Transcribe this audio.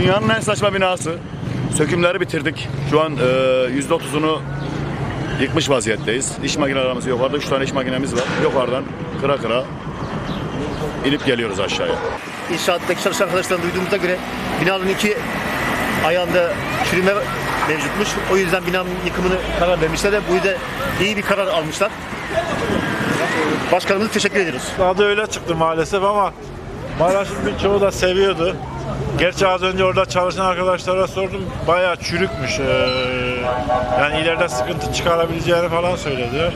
Dünyanın en saçma binası. Sökümleri bitirdik. Şu an e, %30'unu yıkmış vaziyetteyiz. İş makinelerimiz yukarıda. Üç tane iş makinemiz var. Yukarıdan kıra kıra inip geliyoruz aşağıya. İnşaattaki çalışan arkadaşlardan duyduğumuza göre binanın iki ayağında çürüme mevcutmuş. O yüzden binanın yıkımını karar vermişler de bu yüzden iyi bir karar almışlar. Başkanımıza teşekkür ediyoruz. Adı öyle çıktı maalesef ama Maraş'ın birçoğu da seviyordu. Gerçi az önce orada çalışan arkadaşlara sordum. Bayağı çürükmüş. Ee, yani ileride sıkıntı çıkarabileceğini falan söyledi.